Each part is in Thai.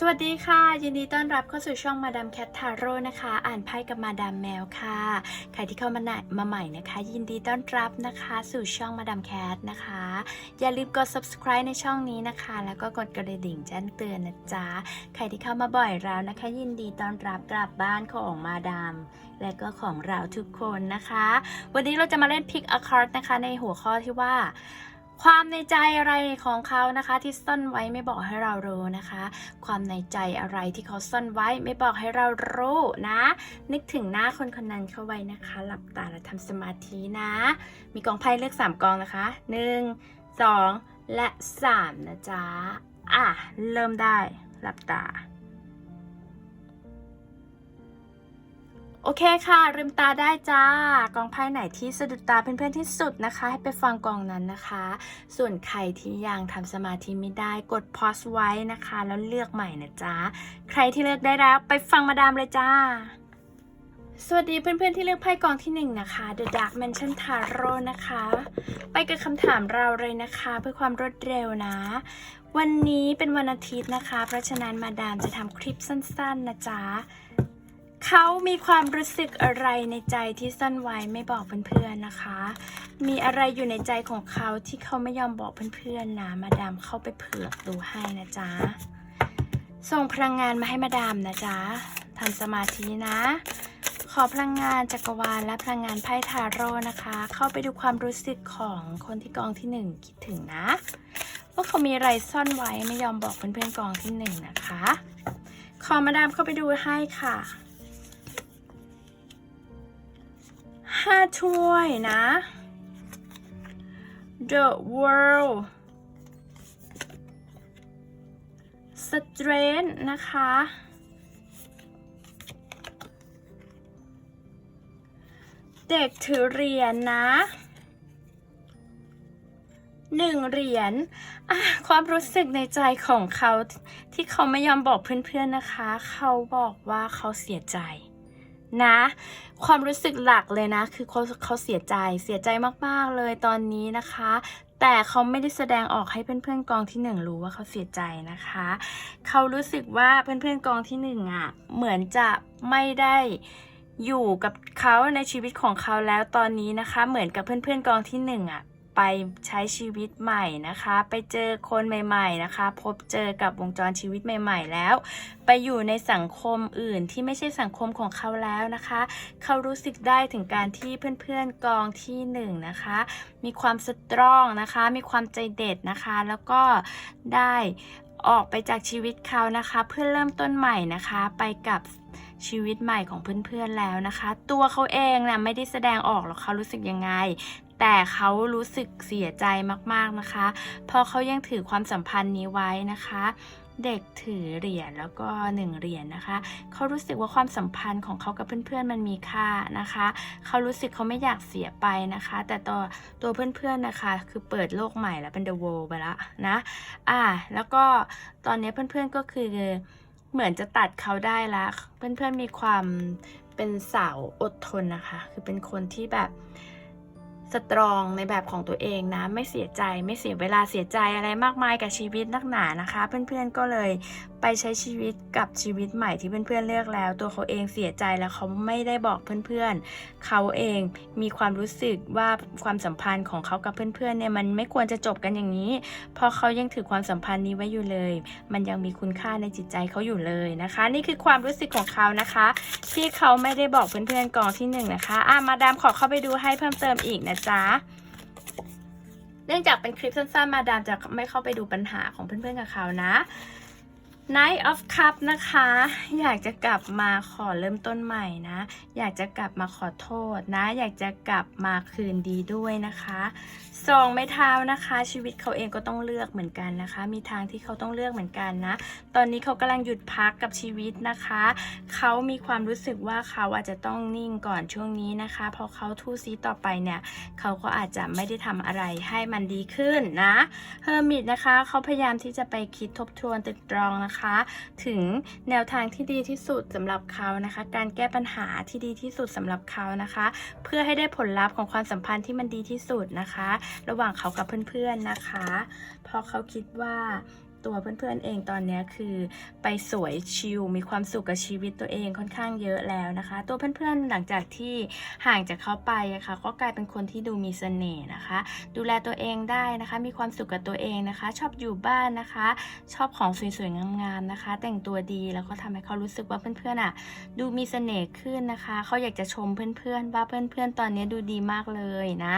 สวัสดีค่ะ ยินดีต้อนรับเข้าสู่ช่องมาดามแคททาโร่นะคะ อ่านไพ่กับมาดามแมวค่ะ ใครที่เข้ามาใหม่มาใหม่นะคะ ยินดีต้อนรับนะคะ สู่ช่องมาดามแคทนะคะ อย่าลืมกด subscribe ในช่องนี้นะคะ แล้วก็กดกระดิ่งแจ้งเตือนนะจ๊ะ ใครที่เข้ามาบ่อยแล้วนะคะ ยินดีต้อนรับกลับบ้านของมาดามและก็ของเราทุกคนนะคะ วันนี้เราจะมาเล่น Pick a card นะคะ ในหัวข้อที่ว่า ความในใจอะไรของเขานะคะ ที่ซ่อนไว้ไม่บอกให้เรารู้นะคะ ความในใจอะไรที่เขาซ่อนไว้ไม่บอกให้เรารู้นะ นึกถึงหน้าคนคนนั้นเข้าไว้นะคะ หลับตาและทำสมาธินะ มีกองไพ่เลือก 3 กองนะคะ 1 2 และ 3 นะจ๊ะอะ เริ่มได้หลับตา โอเคค่ะลืมตาได้จ้ากองไพ่ไหนที่สะดุดตาเพื่อนๆที่สุดนะคะ ให้ไปฟังกองนั้นนะคะ ส่วนใครที่ยังทำสมาธิไม่ได้กดพอสไว้นะคะ แล้วเลือกใหม่นะจ๊ะใครที่เลือกได้แล้วไปฟังมาดามเลยจ้าสวัสดีเพื่อนๆที่เลือกไพ่กองที่หนึ่งนะคะ The Dark Mansion Tarot นะคะ ไปกับคำถามเราเลยนะคะ เพื่อความรวดเร็วนะ วันนี้เป็นวันอาทิตย์นะคะ เพราะฉะนั้นมาดามจะทำคลิปสั้นๆนะจ๊ะ เขามีความรู้สึกอะไรในใจที่ซ่อนไว้ไม่บอกเพื่อนๆนะคะ มีอะไรอยู่ในใจของเขาที่เขาไม่ยอมบอกเพื่อนๆนะมาดามเข้าไปเผือกดูให้นะจ๊ะ ส่งพลังงานมาให้มาดามนะจ๊ะทำสมาธินะ ขอพลังงานจักรวาลและพลังงานไพ่ทาโร่นะคะ เข้าไปดูความรู้สึกของคนที่กองที่หนึ่งคิดถึงนะ ว่าเขามีอะไรซ่อนไว้ไม่ยอมบอกเพื่อนๆกองที่หนึ่งนะคะ ขอมาดามเข้าไปดูให้ค่ะ ห้าถ้วยนะ The World Strength นะคะ เด็กถือเหรียญนะหนึ่งเหรียญความรู้สึกในใจของเขาที่เขาไม่ยอมบอกเพื่อนๆนะคะ เขาบอกว่าเขาเสียใจ นะ ความรู้สึกหลักเลยนะ คือเขาเขาเสียใจเสียใจมากๆเลยตอนนี้นะคะ แต่เขาไม่ได้แสดงออกให้เพื่อนๆกองที่หนึ่งรู้ว่าเขาเสียใจนะคะ เขารู้สึกว่าเพื่อนๆกองที่หนึ่งอะเหมือนจะไม่ได้อยู่กับเขาในชีวิตของเขาแล้วตอนนี้นะคะ เหมือนกับเพื่อนๆกองที่หนึ่งอะ ไปใช้ชีวิตใหม่นะคะ ไปเจอคนใหม่ๆนะคะ พบเจอกับวงจรชีวิตใหม่ ๆ แล้ว ไปอยู่ในสังคมอื่นที่ไม่ใช่สังคมของเขาแล้วนะคะ เขารู้สึกได้ถึงการที่เพื่อนๆกองที่หนึ่งนะคะ มีความสตรองนะคะ มีความใจเด็ดนะคะ แล้วก็ได้ออกไปจากชีวิตเขานะคะ เพื่อเริ่มต้นใหม่นะคะ ไปกับชีวิตใหม่ของเพื่อนๆแล้วนะคะ ตัวเขาเองนะไม่ได้แสดงออกหรอกเขารู้สึกยังไง แต่เขารู้สึกเสียใจมากๆนะคะ เพราะเขายังถือความสัมพันธ์นี้ไว้นะคะ เด็กถือเหรียญแล้วก็หนึ่งเหรียญนะคะ เขารู้สึกว่าความสัมพันธ์ของเขากับเพื่อนๆมันมีค่านะคะ เขารู้สึกเขาไม่อยากเสียไปนะคะ แต่ตัวตัวเพื่อนๆนะคะ คือเปิดโลกใหม่แล้วเป็น the world ไปละนะ อ่า แล้วก็ตอนนี้เพื่อนๆก็คือเหมือนจะตัดเขาได้ละเพื่อนๆมีความเป็นสาวอดทนนะคะ คือเป็นคนที่แบบ สตรองในแบบของตัวเองนะ ไม่เสียใจไม่เสียเวลาเสียใจอะไรมากมายกับชีวิตนักหนานะคะ เพื่อนๆก็เลยไปใช้ชีวิตกับชีวิตใหม่ที่เพื่อนๆเลือกแล้ว ตัวเขาเองเสียใจแล้วเขาไม่ได้บอกเพื่อนๆ เขาเองมีความรู้สึกว่าความสัมพันธ์ของเขากับเพื่อนๆเนี่ยมันไม่ควรจะจบกันอย่างนี้ เพราะเขายังถือความสัมพันธ์นี้ไว้อยู่เลย มันยังมีคุณค่าในจิตใจเขาอยู่เลยนะคะ นี่คือความรู้สึกของเขานะคะ ที่เขาไม่ได้บอกเพื่อนๆกองที่หนึ่งนะคะอะมาดามขอเข้าไปดูให้เพิ่มเติมอีกนะจ๊ะ เนื่องจากเป็นคลิปสั้นๆ มาดามจะไม่เข้าไปดูปัญหาของเพื่อนๆกับเขานะ Night of Cup นะคะ อยากจะกลับมาขอเริ่มต้นใหม่นะ อยากจะกลับมาขอโทษนะ อยากจะกลับมาคืนดีด้วยนะคะสองไม้เท้านะคะ ชีวิตเขาเองก็ต้องเลือกเหมือนกันนะคะ มีทางที่เขาต้องเลือกเหมือนกันนะ ตอนนี้เขากำลังหยุดพักกับชีวิตนะคะ เขามีความรู้สึกว่าเขาอาจจะต้องนิ่งก่อนช่วงนี้นะคะพอเขาทู่ซีต่อไปเนี่ย เขาก็อาจจะไม่ได้ทำอะไรให้มันดีขึ้นนะเฮอร์มิตนะคะ เขาพยายามที่จะไปคิดทบทวนตึกตรองนะคะถึงแนวทางที่ดีที่สุดสำหรับเขานะคะ การแก้ปัญหาที่ดีที่สุดสำหรับเขานะคะ เพื่อให้ได้ผลลัพธ์ของความสัมพันธ์ที่มันดีที่สุดนะคะ ระหว่างเขากับเพื่อนๆนะคะเพราะเขาคิดว่า ตัวเพื่อนๆเองตอนนี้คือ ไปสวยชิลมีความสุขกับชีวิตตัวเองค่อนข้างเยอะแล้วนะคะ ตัวเพื่อนๆหลังจากที่ห่างจากเขาไปะค่ะก็กลายเป็นคนที่ดูมีเสน่ห์นะคะ ดูแลตัวเองได้นะคะ มีความสุขกับตัวเองนะคะ ชอบอยู่บ้านนะคะ ชอบของสวยๆงามๆนะคะ แต่งตัวดีแล้วก็ทำให้เขารู้สึกว่าเพื่อนๆอะดูมีเสน่ห์ขึ้นนะคะเขาอยากจะชมเพื่อนๆว่าเพื่อนๆตอนนี้ดูดีมากเลยนะ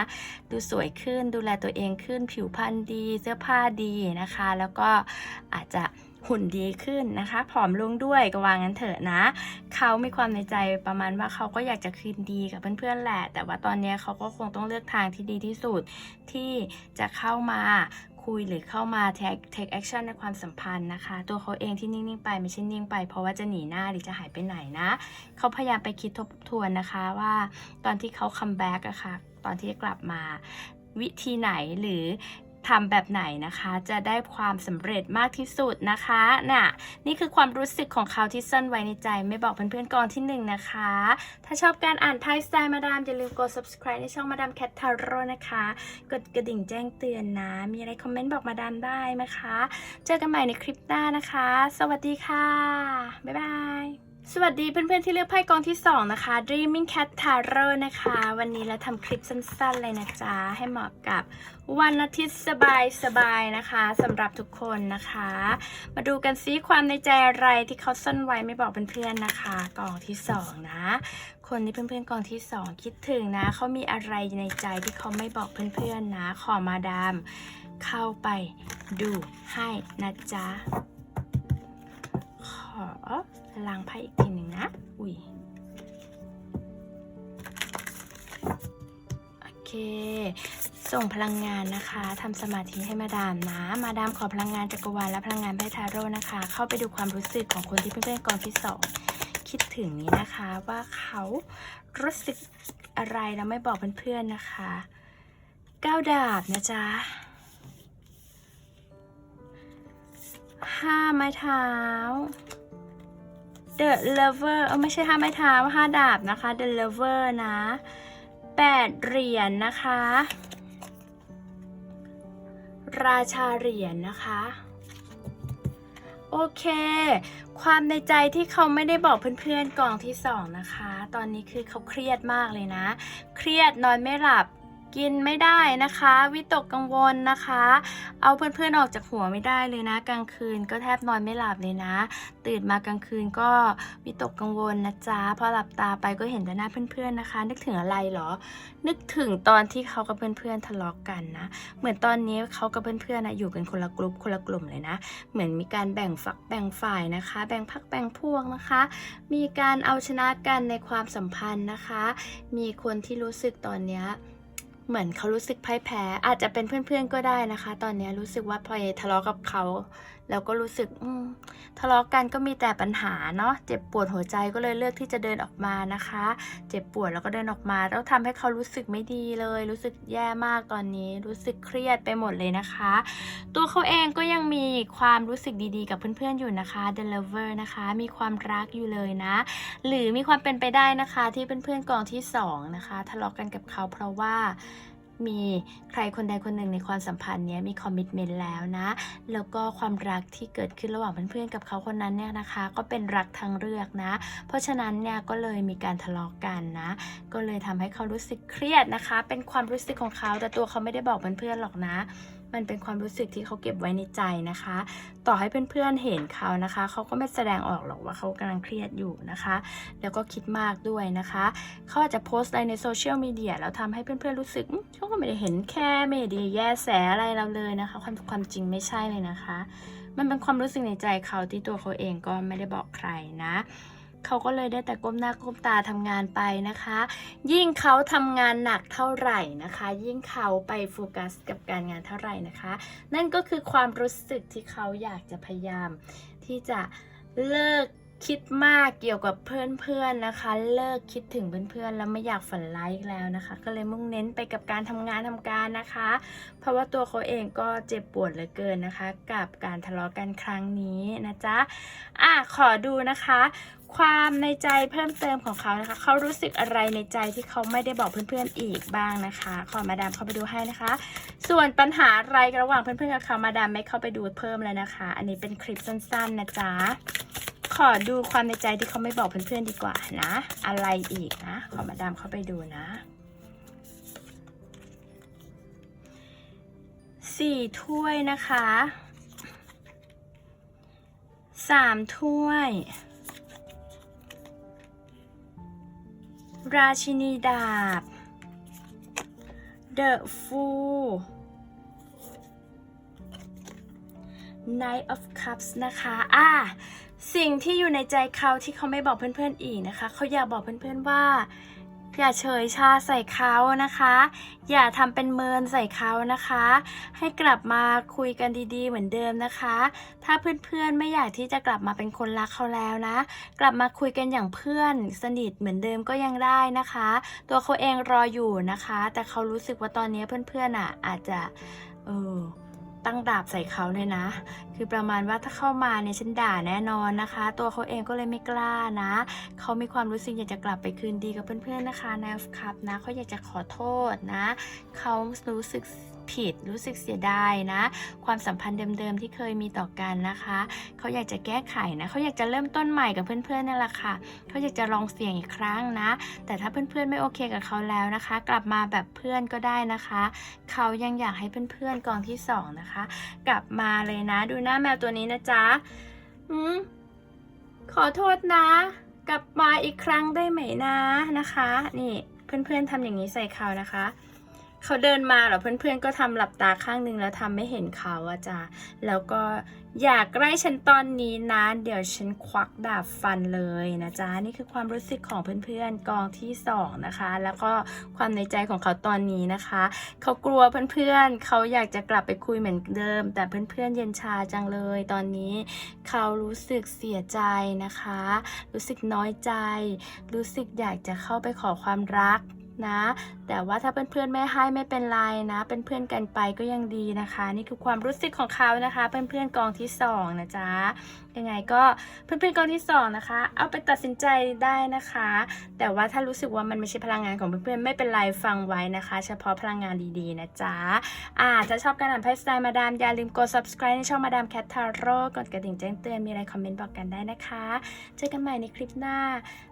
ดูสวยขึ้นดูแลตัวเองขึ้นผิวพรรณดี เสื้อผ้าดีนะคะ แล้วก็อาจจะหุ่นดีขึ้นนะคะผอมลงด้วยก็วางั้นเถอะนะ เขามีความในใจประมาณว่าเขาก็อยากจะคืนดีกับเพื่อนๆแหละ แต่ว่าตอนนี้เขาก็คงต้องเลือกทางที่ดีที่สุดที่จะเข้ามาคุยหรือเข้ามา take take action ในความสัมพันธ์นะคะ ตัวเขาเองที่นิ่ง ๆ ไปไม่ใช่นิ่งไป เพราะว่าจะหนีหน้าหรือจะหายไปไหนนะ เขาพยายามไปคิดทบทวนนะคะว่าตอนที่เขาคัมแบ็กอะค่ะตอนที่กลับมาวิธีไหนหรือ ทำแบบไหนนะคะ จะได้ความสำเร็จมากที่สุดนะคะน่ะนี่คือความรู้สึกของเขาที่ซ่อนไว้ในใจ ไม่บอกเพื่อนๆก่อนที่หนึ่งนะคะ ถ้าชอบการอ่านไพ่สไตล์มาดามอย่าลืมกด subscribe ในช่องมาดามแคททาโร่นะคะ กดกระดิ่งแจ้งเตือนนะ มีอะไรคอมเมนต์บอกมาดามได้นะคะ เจอกันใหม่ในคลิปหน้านะคะ สวัสดีค่ะ บ๊ายบาย สวัสดีเพื่อนๆที่เลือกไพ่กองที่ 2 นะคะ Dreaming Cat Tarot นะคะ วันนี้เราทำคลิปสั้นๆเลยนะจ๊ะ ให้เหมาะกับวันอาทิตย์สบายๆนะคะสำหรับทุกคนนะคะ มาดูกันซิความในใจอะไรที่เขาซ่อนไว้ไม่บอกเพื่อนๆนะคะกองที่ 2 นะ คนที่เพื่อนๆกองที่ 2 คิดถึงนะเขามีอะไรในใจที่เขาไม่บอกเพื่อนๆนะ ขอมาดามเข้าไปดูให้นะจ๊ะ อล้างไพ่อีกทีหนึ่งนะ อุ้ย โอเค ส่งพลังงานนะคะทำสมาธิให้มาดามนะ มาดามขอพลังงานจักรวาลและพลังงานไพ่ทาโร่นะคะ เข้าไปดูความรู้สึกของคนที่เพื่อนๆกองที่สองคิดถึงนี้นะคะว่าเขารู้สึกอะไรแล้วไม่บอกเพื่อนๆนะคะก้าวดาบนะจ๊ะห้าไม้เท้า The Lover เออไม่ใช่ห้าไม้เท้าห้าดาบนะคะ The Lover นะแปดเหรียญนะคะ ราชาเหรียญนะคะ โอเค ความในใจที่เขาไม่ได้บอกเพื่อนๆกองที่สองนะคะ ตอนนี้คือเขาเครียดมากเลยนะ เครียดนอนไม่หลับ กินไม่ได้นะคะ วิตกกังวลนะคะ เอาเพื่อนๆออกจากหัวไม่ได้เลยนะ กลางคืนก็แทบนอนไม่หลับเลยนะ ตื่นมากลางคืนก็วิตกกังวลนะจ๊ะพอหลับตาไปก็เห็นแต่หน้าเพื่อนๆนะคะ นึกถึงอะไรเหรอ นึกถึงตอนที่เขากับเพื่อนๆทะเลาะกกันนะ เหมือนตอนนี้เขากับเพื่อนๆนะอยู่กันคนละกลุ่มคนละกลุ่มเลยนะ เหมือนมีการแบ่งฝักแบ่งฝ่ายนะคะ แบ่งพักแบ่งพวกนะคะ มีการเอาชนะกันในความสัมพันธ์นะคะ มีคนที่รู้สึกตอนเนี้ย เหมือนเขารู้สึกพ่ายแพ้ อาจจะเป็นเพื่อนๆก็ได้นะคะ ตอนนี้รู้สึกว่าพอทะเลาะกับเขา แล้วก็รู้สึกทะเลาะกันก็มีแต่ปัญหาเนาะเจ็บปวดหัวใจก็เลยเลือกที่จะเดินออกมานะคะ เจ็บปวดแล้วก็เดินออกมาแล้วทำให้เขารู้สึกไม่ดีเลย รู้สึกแย่มากตอนนี้ รู้สึกเครียดไปหมดเลยนะคะ ตัวเขาเองก็ยังมีความรู้สึกดีๆ กับเพื่อนๆอยู่นะคะ The Lover นะคะ มีความรักอยู่เลยนะ หรือมีความเป็นไปได้นะคะที่เพื่อนๆกองที่สองนะคะทะเลาะกันกับเขาเพราะว่า มีใครคนใดคนหนึ่งในความสัมพันธ์เนี้ยมีคอมมิชเมนต์แล้วนะ แล้วก็ความรักที่เกิดขึ้นระหว่างเพื่อนๆกับเขาคนนั้นเนี่ยนะคะ ก็เป็นรักทางเลือกนะ เพราะฉะนั้นเนี่ยก็เลยมีการทะเลาะกันนะ ก็เลยทำให้เขารู้สึกเครียดนะคะ เป็นความรู้สึกของเขาแต่ตัวเขาไม่ได้บอกเพื่อนๆหรอกนะมันเป็นความรู้สึกที่เขาเก็บไว้ในใจนะคะ ต่อให้เพื่อนๆเห็นเขานะคะ เขาก็ไม่แสดงออกหรอกว่าเขากำลังเครียดอยู่นะคะ แล้วก็คิดมากด้วยนะคะเขาอาจจะโพสต์อะไรในโซเชียลมีเดียแล้วทำให้เพื่อนๆรู้สึกเขาก็ไม่ได้เห็นแค่ไม่ได้แย่แสอะไรเราเลยนะคะ ความความจริงไม่ใช่เลยนะคะ มันเป็นความรู้สึกในใจเขาที่ตัวเขาเองก็ไม่ได้บอกใครนะ เขาก็เลยได้แต่ก้มหน้าก้มตาทำงานไปนะคะ ยิ่งเขาทำงานหนักเท่าไหร่นะคะ ยิ่งเขาไปโฟกัสกับการงานเท่าไหร่นะคะ นั่นก็คือความรู้สึกที่เขาอยากจะพยายามที่จะเลิก คิดมากเกี่ยวกับเพื่อนๆนะคะ เลิกคิดถึงเพื่อนๆแล้วไม่อยากฝันร้ายอีกแล้วนะคะ ก็เลยมุ่งเน้นไปกับการทำงานทำการนะคะ เพราะว่าตัวเขาเองก็เจ็บปวดเหลือเกินนะคะ กับการทะเลาะกันครั้งนี้นะจ๊ะอะขอดูนะคะ ความในใจเพิ่มเติมของเขานะคะ เขารู้สึกอะไรในใจที่เขาไม่ได้บอกเพื่อนๆอีกบ้างนะคะ ขอมาดามเข้าไปดูให้นะคะ ส่วนปัญหาอะไรระหว่างเพื่อนๆกับเขามาดามไม่เข้าไปดูเพิ่มแล้วนะคะ อันนี้เป็นคลิปสั้นๆนะจ๊ะ ขอดูความในใจที่เขาไม่บอกเพื่อนๆดีกว่านะ อะไรอีกนะ ขอมาดามเข้าไปดูนะสี่ถ้วยนะคะสามถ้วย ราชินีดาบ The Fool Knight of Cups นะคะ อะ สิ่งที่อยู่ในใจเขาที่เขาไม่บอกเพื่อนๆอีกนะคะ เขาอยากบอกเพื่อนๆว่า อย่าเฉยชาใส่เขานะคะ อย่าทำเป็นเมินใส่เขานะคะ ให้กลับมาคุยกันดีๆ เหมือนเดิมนะคะ ถ้าเพื่อนๆไม่อยากที่จะกลับมาเป็นคนรักเขาแล้วนะ กลับมาคุยกันอย่างเพื่อนสนิทเหมือนเดิมก็ยังได้นะคะ ตัวเขาเองรออยู่นะคะ แต่เขารู้สึกว่าตอนนี้เพื่อนๆอะ อาจจะเออ ตั้งดาบใส่เขาเลยนะ คือประมาณว่าถ้าเข้ามาเนี่ยฉันด่าแน่นอนนะคะ ตัวเขาเองก็เลยไม่กล้านะ เขามีความรู้สึกอยากจะกลับไปคืนดีกับเพื่อนๆนะคะในคับนะเขาอยากจะขอโทษนะ เขารู้สึก ผิด รู้สึกเสียดายนะ ความสัมพันธ์เดิมๆที่เคยมีต่อกันนะคะ เขาอยากจะแก้ไขนะเขาอยากจะเริ่มต้นใหม่กับเพื่อนๆนั่นแหละค่ะเขาอยากจะลองเสี่ยงอีกครั้งนะ แต่ถ้าเพื่อนๆไม่โอเคกับเขาแล้วนะคะ กลับมาแบบเพื่อนก็ได้นะคะ เขายังอยากให้เพื่อนๆกองที่สองนะคะ กลับมาเลยนะ ดูหน้าแมวตัวนี้นะจ๊ะอืมขอโทษนะ กลับมาอีกครั้งได้ไหมนะนะคะ นี่เพื่อนๆทำอย่างนี้ใส่เขานะคะ เขาเดินมาเหรอเพื่อนๆก็ทำหลับตาข้างหนึ่งแล้วทำไม่เห็นเขาอะจ้ะแล้วก็อยากใกล้ฉันตอนนี้นะเดี๋ยวฉันควักดาบฟันเลยนะจ๊ะนี่คือความรู้สึกของเพื่อนๆกองที่สองนะคะ แล้วก็ความในใจของเขาตอนนี้นะคะ เขากลัวเพื่อนๆเขาอยากจะกลับไปคุยเหมือนเดิม แต่เพื่อนๆเย็นชาจังเลย ตอนนี้เขารู้สึกเสียใจนะคะ รู้สึกน้อยใจ รู้สึกอยากจะเข้าไปขอความรัก นะ แต่ว่าถ้าเพื่อนๆไม่ให้ไม่เป็นไรนะ เป็นเพื่อนกันไปก็ยังดีนะคะ นี่คือความรู้สึกของเขานะคะเพื่อนๆกองที่สองนะจ๊ะยังไงก็เพื่อนๆกองที่สองนะคะ เอาไปตัดสินใจได้นะคะ แต่ว่าถ้ารู้สึกว่ามันไม่ใช่พลังงานของเพื่อนๆไม่เป็นไรฟังไว้นะคะ เฉพาะพลังงานดีๆนะจ๊ะอ่าจะชอบการอ่านไพ่สไตล์มาดามอย่าลืมกด subscribe ในช่องมาดามแคททาโร่กดกระดิ่งแจ้งเตือนมีอะไรคอมเมนต์บอกกันได้นะคะ เจอกันใหม่ในคลิปหน้า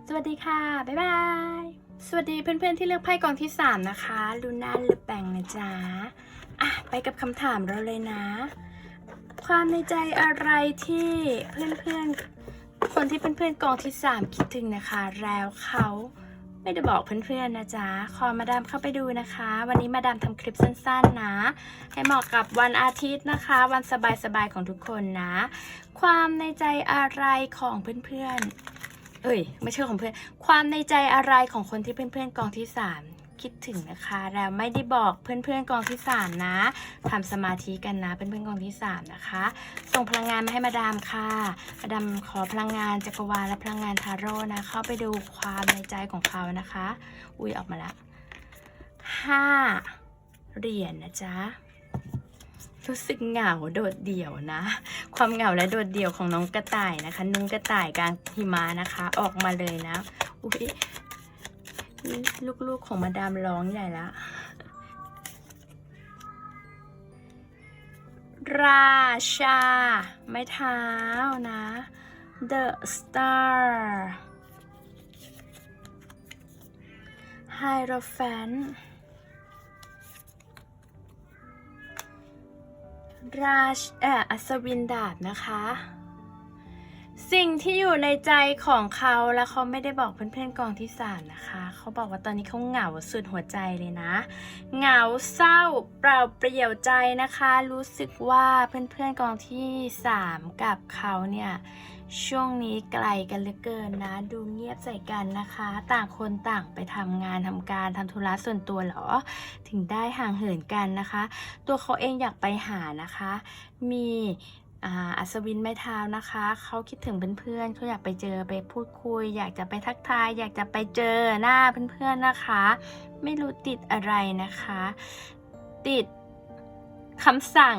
สวัสดีค่ะ บ๊ายบาย สวัสดีเพื่อนๆที่เลือกไพ่กองที่ 3 นะคะลูน่าเลอแปงนะจ๊ะอะไปกับคำถามเราเลยนะ ความในใจอะไรที่เพื่อนๆ คนที่เพื่อนๆกองที่ 3 คิดถึงนะคะ แล้วเขาไม่ได้บอกเพื่อนๆนะจ๊ะขอมาดามเข้าไปดูนะคะ วันนี้มาดามทำคลิปสั้นๆนะ ให้เหมาะกับวันอาทิตย์นะคะ วันสบายๆของทุกคนนะ ความในใจอะไรของเพื่อนๆ เอ้ย ไม่ใช่ของเพื่อน ความในใจอะไรของคนที่เพื่อนๆกองที่สามคิดถึงนะคะแล้วไม่ได้บอกเพื่อนๆกองที่สามนะทำสมาธิกันนะเพื่อนๆกองที่สามนะคะ ส่งพลังงานมาให้มาดามค่ะมาดามขอพลังงานจักรวาลและพลังงานทาโร่นะเข้าไปดูความในใจของเขานะคะ อุ้ยออกมาล้วห้าเหรียญนะจ๊ะ รู้สึกเหงาโดดเดี่ยวนะ ความเหงาและโดดเดี่ยวของน้องกระต่ายนะคะ นุ้งกระต่ายกลางหิมะนะคะ ออกมาเลยนะอุ้ยลูกๆของมาดามร้องใหญ่ละราชา ไม้เท้านะ The Star Hierophant ราชเอ่ออัศวินดาบนะคะ สิ่งที่อยู่ในใจของเขาแล้วเขาไม่ได้บอกเพื่อนๆกองที่สามนะคะ เขาบอกว่าตอนนี้เขาเหงาสุดหัวใจเลยนะ เหงาเศร้าเปล่าเปลี่ยวใจนะคะ รู้สึกว่าเพื่อนๆกองที่สามกับเขาเนี่ย ช่วงนี้ไกลกันเหลือเกินนะ ดูเงียบใส่กันนะคะ ต่างคนต่างไปทำงานทำการทำธุระส่วนตัวเหรอ ถึงได้ห่างเหินกันนะคะ ตัวเขาเองอยากไปหานะคะ มีอัศวินไม้เท้านะคะ เขาคิดถึงเพื่อนๆเขาอยากไปเจอไปพูดคุย อยากจะไปทักทาย อยากจะไปเจอหน้าเพื่อนๆนะคะ ไม่รู้ติดอะไรนะคะ ติดคำสั่ง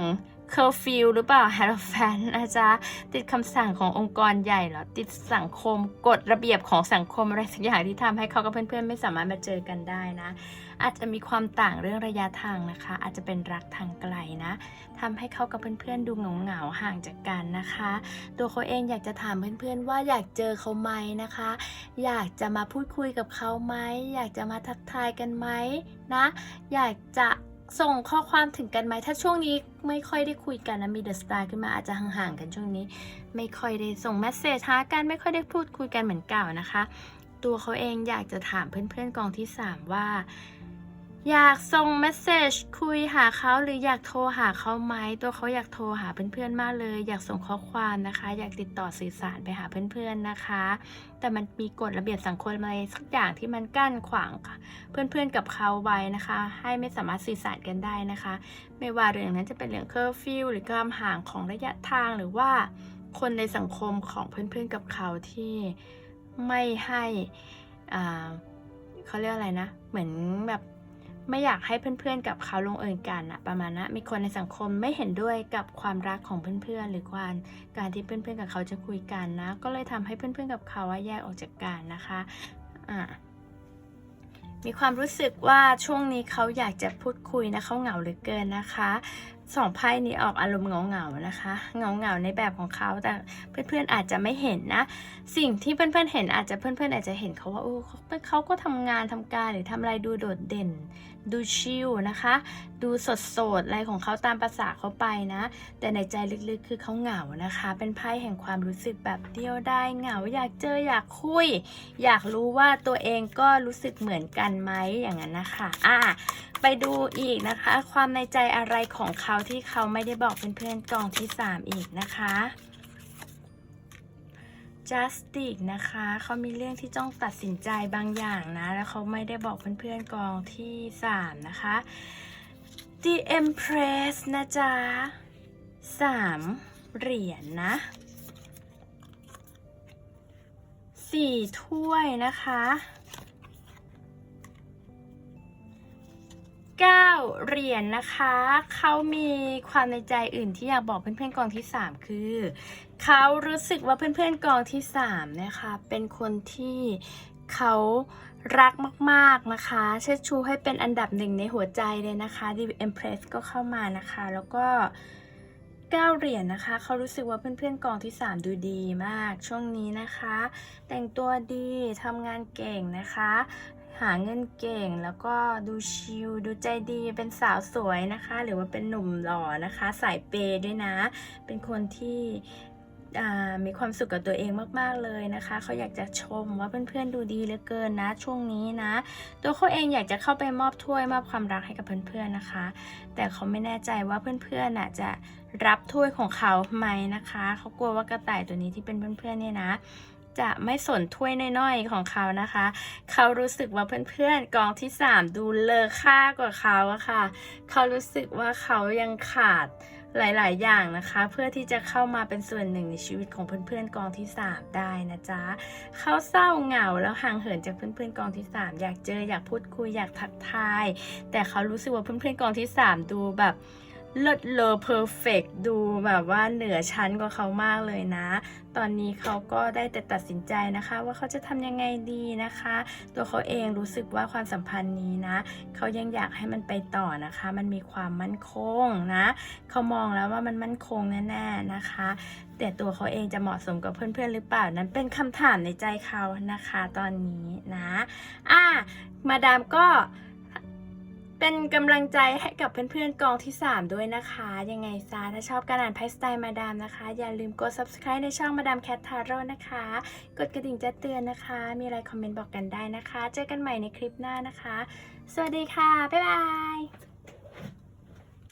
เคอร์ฟิวหรือเปล่าแฮร์แฟนนะจ๊ะ ติดคำสั่งขององค์กรใหญ่เหรอ ติดสังคมกฎระเบียบของสังคมอะไรสักอย่างที่ทำให้เขากับเพื่อนๆ ไม่สามารถมาเจอกันได้นะ อาจจะมีความต่างเรื่องระยะทางนะคะ อาจจะเป็นรักทางไกลนะทำให้เขากับเพื่อนๆ ดูเหงาๆห่างจากกันนะคะ ตัวเขาเองอยากจะถามเพื่อนๆ ว่าอยากเจอเขาไหมนะคะ อยากจะมาพูดคุยกับเขาไหมอยากจะมาทักทายกันไหมนะ อยากจะ ส่งข้อความถึงกันไหม ถ้าช่วงนี้ไม่ค่อยได้คุยกันนะมีเดอะสตาร์ขึ้นมาอาจจะห่างๆกันช่วงนี้ ไม่ค่อยได้ส่งเมสเซจหากันไม่ค่อยได้พูดคุยกันเหมือนเก่านะคะ ตัวเขาเองอยากจะถามเพื่อนๆกองที่ 3 ว่า อยากส่งเมสเซจคุยหาเขาหรืออยากโทรหาเขาไหมตัวเขาอยากโทรหาเพื่อนๆมากเลย อยากส่งข้อความนะคะ อยากติดต่อสื่อสารไปหาเพื่อนๆนะคะ แต่มันมีกฎระเบียบสังคมอะไรสักอย่างที่มันกั้นขวางเพื่อนๆกับเขาไว้นะคะ ให้ไม่สามารถสื่อสารกันได้นะคะ ไม่ว่าเรื่องนั้นจะเป็นเรื่องเคอร์ฟิวหรือความห่างของระยะทางหรือว่าคนในสังคมของเพื่อนๆกับเขาที่ไม่ให้เขาเรียกอะไรนะ เหมือนแบบ ไม่อยากให้เพื่อนๆกับเขาลงเอยกันอะประมาณนะมีคนในสังคมไม่เห็นด้วยกับความรักของเพื่อนๆ หรือการการที่เพื่อนๆกับเขาจะคุยกันนะ ก็เลยทำให้เพื่อนๆกับเขาแยกออกจากกันนะคะอ่ามีความรู้สึกว่าช่วงนี้เขาอยากจะพูดคุยนะเขาเหงาเหลือเกินนะคะสองไพ่นี้ออกอารมณ์เหงาๆนะคะเหงาๆในแบบของเขาแต่เพื่อนๆอาจจะไม่เห็นนะ สิ่งที่เพื่อนๆเห็นอาจจะเพื่อนๆอาจจะเห็นเขาว่าโอ้เขาเขาก็ทำงานทำการหรือทำอะไรดูโดดเด่น ดูชิลนะคะ ดูสดสดๆอะไรของเขาตามภาษาเขาไปนะ แต่ในใจลึกๆคือเขาเหงานะคะ เป็นไพ่แห่งความรู้สึกแบบเดียวได้เหงา อยากเจออยากคุย อยากรู้ว่าตัวเองก็รู้สึกเหมือนกันไหมอย่างนั้นนะคะอะไปดูอีกนะคะ ความในใจอะไรของเขาที่เขาไม่ได้บอกเพื่อนๆกองที่ 3 อีกนะคะ justice นะคะ เขามีเรื่องที่ต้องตัดสินใจบางอย่างนะ แล้วเขาไม่ได้บอกเพื่อนๆกองที่ 3 นะคะ the empress นะจ๊ะสามเหรียญนะสี่ถ้วยนะคะ 9 เหรียญนนะคะ เขามีความในใจอื่นที่อยากบอกเพื่อนๆกองที่ 3 คือ เขารู้สึกว่าเพื่อนๆกองที่3นะคะเป็นคนที่เขารักมากๆนะคะ เชิดชูให้เป็นอันดับหนึ่งในหัวใจเลยนะคะ The Empress ก็เข้ามานะคะ แล้วก็9เหรียญนะคะ เขารู้สึกว่าเพื่อนๆกองที่ 3 ดูดีมากช่วงนี้นะคะ แต่งตัวดีทำงานเก่งนะคะ หาเงินเก่งแล้วก็ดูชิลดูใจดีเป็นสาวสวยนะคะ หรือว่าเป็นหนุ่มหล่อนะคะ สายเปย์ด้วยนะ เป็นคนที่ มีความสุขกับตัวเองมากๆเลยนะคะ เขาอยากจะชมว่าเพื่อนๆดูดีเหลือเกินนะ ช่วงนี้นะ ตัวเขาเองอยากจะเข้าไปมอบถ้วยมอบความรักให้กับเพื่อนๆนะคะ แต่เขาไม่แน่ใจว่าเพื่อนๆน่ะจะรับถ้วยของเขาไหมนะคะ เขากลัวว่ากระต่ายตัวนี้ที่เป็นเพื่อนๆเนี่ยนะจะไม่สนถ้วยน้อยๆของเขานะคะ เขารู้สึกว่าเพื่อนๆกองที่ 3 ดูเลอค่ากว่าเขาอะค่ะ เขารู้สึกว่าเขายังขาด หลาย ๆ อย่างนะคะ เพื่อที่จะเข้ามาเป็นส่วนหนึ่งในชีวิตของเพื่อน ๆ กองที่ 3 ได้นะจ๊ะเขาเศร้าเหงาแล้วห่างเหินจากเพื่อน ๆ กองที่ 3 อยากเจออยากพูดคุยอยากทักทาย แต่เขารู้สึกว่าเพื่อน ๆ กองที่ 3 ดูแบบ เลิศเลอเพอร์เฟกดูแบบว่าเหนือชั้นกว่าเขามากเลยนะ ตอนนี้เขาก็ได้แต่ตัดสินใจนะคะ ว่าเขาจะทำยังไงดีนะคะ ตัวเขาเองรู้สึกว่าความสัมพันธ์นี้นะ เขายังอยากให้มันไปต่อนะคะ มันมีความมั่นคงนะ เขามองแล้วว่ามันมั่นคงแน่ๆนะคะ แต่ตัวเขาเองจะเหมาะสมกับเพื่อนๆหรือเปล่านั้นเป็นคำถามในใจเขานะคะ ตอนนี้นะ อะมาดามก็ เป็นกำลังใจให้กับเพื่อนๆกองที่ 3 ด้วยนะคะ ยังไงซาถ้าชอบการอ่านไพ่สไตล์มาดามนะคะ อย่าลืมกด subscribe ในช่องมาดามแคททาโร่นะคะ กดกระดิ่งแจ้งเตือนนะคะ มีอะไรคอมเมนต์บอกกันได้นะคะ เจอกันใหม่ในคลิปหน้านะคะ สวัสดีค่ะ บ๊ายบาย